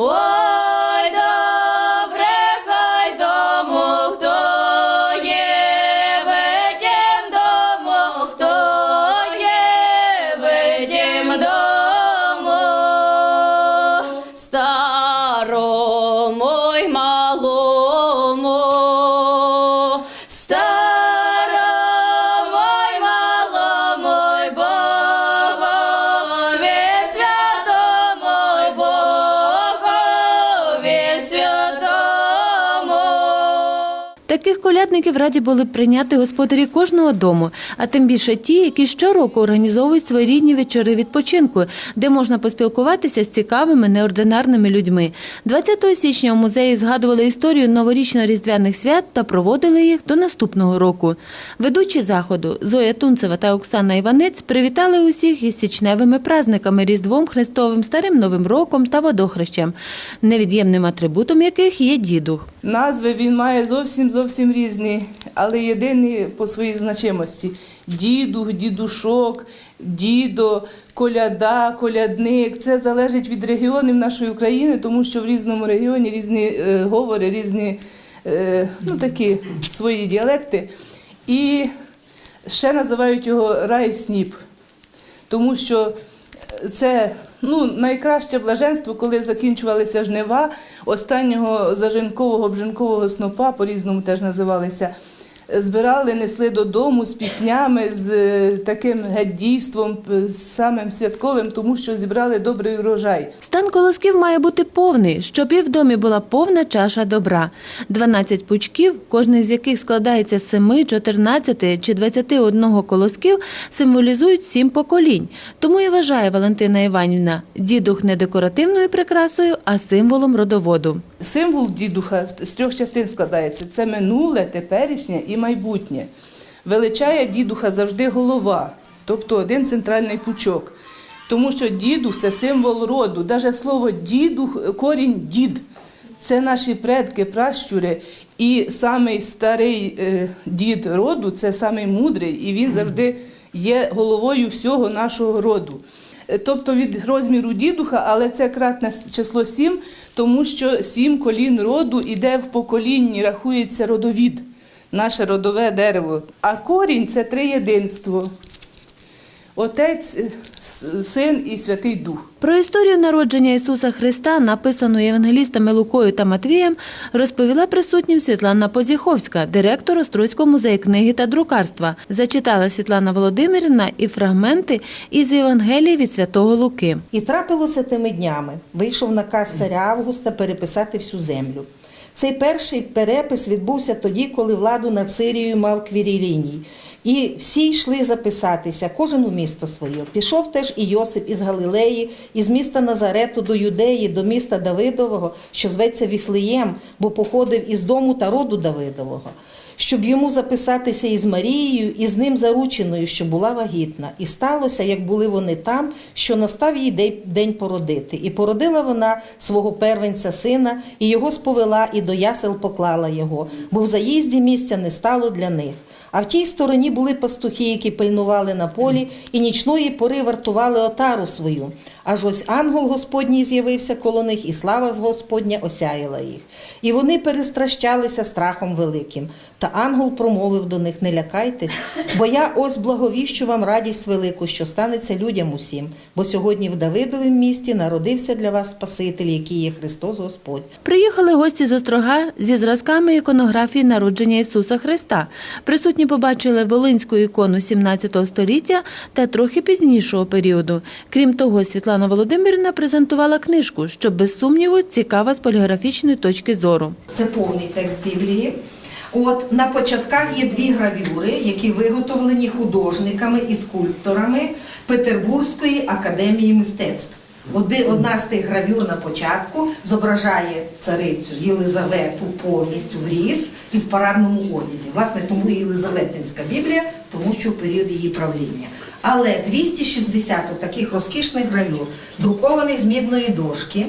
Ой, добре, хай дому, хто є, ведем дому, хто є, ведем дому, Таких колядників раді були б прийняти господарі кожного дому, а тим більше ті, які щороку організовують своєрідні вечори відпочинку, де можна поспілкуватися з цікавими неординарними людьми. 20 січня у музеї згадували історію новорічно-різдвяних свят та проводили їх до наступного року. Ведучі заходу Зоя Тунцева та Оксана Іванець привітали усіх із січневими праздниками Різдвом Христовим, Старим Новим роком та водохрещем, невід'ємним атрибутом яких є дідух. Назви він має зовсім зовсім різні, але єдині по своїй значимості: дідух, дідушок, дідо, коляда, колядник. Це залежить від регіонів нашої України, тому що в різному регіоні різні е, говори, різні е, ну, такі свої діалекти. І ще називають його рай сніп, тому що це ну, найкраще блаженство, коли закінчувалися жнива останнього зажинкового бжинкового снопа, по-різному теж називалися. Збирали, несли додому з піснями, з е, таким геть дійством, самим святковим, тому що зібрали добрий урожай. Стан колосків має бути повний, щоб і в домі була повна чаша добра. 12 пучків, кожний з яких складається з 7, 14 чи 21 колосків, символізують сім поколінь. Тому і вважає Валентина Іванівна дідух не декоративною прикрасою, а символом родоводу. Символ дідуха з трьох частин складається: це минуле, теперішнє і майбутнє. Величає дідуха завжди голова, тобто один центральний пучок. Тому що дідух це символ роду. Даже слово дідух, корінь дід. Це наші предки, пращури. І самий старий е, дід роду це самий мудрий, і він завжди є головою всього нашого роду. Е, Тобто від розміру дідуха, але це кратне число сім, тому що сім колін роду іде в поколінні, рахується родовід, наше родове дерево. А корінь це триєдинство. Отець, е, Син і Святий Дух. Про історію народження Ісуса Христа, написану євангелістами Лукою та Матвієм, розповіла присутнім Світлана Позіховська, директор Острозького музею книги та друкарства. Зачитала Світлана Володимирівна і фрагменти із Євангелії від святого Луки. І трапилося тими днями. Вийшов наказ царя Августа переписати всю землю. Цей перший перепис відбувся тоді, коли владу над Сирією мав Квіріліній. І всі йшли записатися, кожен у місто своє. Пішов теж і Йосип із Галилеї, із міста Назарету до Юдеї, до міста Давидового, що зветься Віфлеєм, бо походив із дому та роду Давидового щоб йому записатися із Марією, і з ним зарученою, що була вагітна. І сталося, як були вони там, що настав їй день породити. І породила вона свого первенця сина, і його сповела, і до ясел поклала його, бо в заїзді місця не стало для них. А в тій стороні були пастухи, які пильнували на полі, і нічної пори вартували отару свою. Аж ось ангел Господній з'явився коло них, і слава Господня осяяла їх. І вони перестращалися страхом великим. Та ангел промовив до них: Не лякайтесь, бо я ось благовіщу вам радість велику, що станеться людям усім. Бо сьогодні в Давидовім місті народився для вас Спаситель, який є Христос Господь. Приїхали гості з Острога зі зразками іконографії народження Ісуса Христа. Присутні побачили волинську ікону 17 століття та трохи пізнішого періоду. Крім того, Світлана Володимирівна презентувала книжку, що без сумніву цікава з поліграфічної точки зору. Це повний текст Біблії. От на початках є дві гравюри, які виготовлені художниками і скульпторами Петербурзької академії мистецтв. Одна з тих гравюр на початку зображає царицю Єлизавету повністю в ріст і в парадному одязі. Власне, тому Єлизаветинська Біблія, тому що в період її правління. Але 260 таких розкішних гравюр, друкованих з мідної дошки,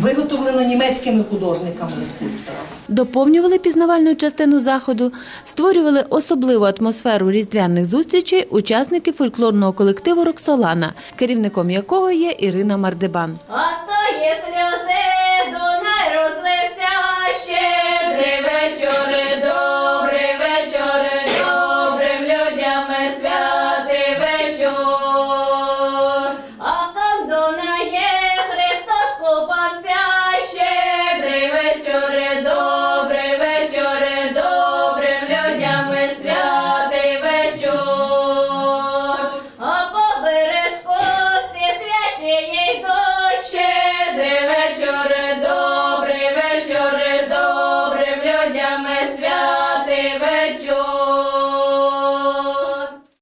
виготовлено німецькими художниками і скульпторами. Доповнювали пізнавальну частину заходу, створювали особливу атмосферу різдвяних зустрічей учасники фольклорного колективу Роксолана, керівником якого є Ірина Мардебан. Остає сльози, Дунай розлився, щедрий вечори.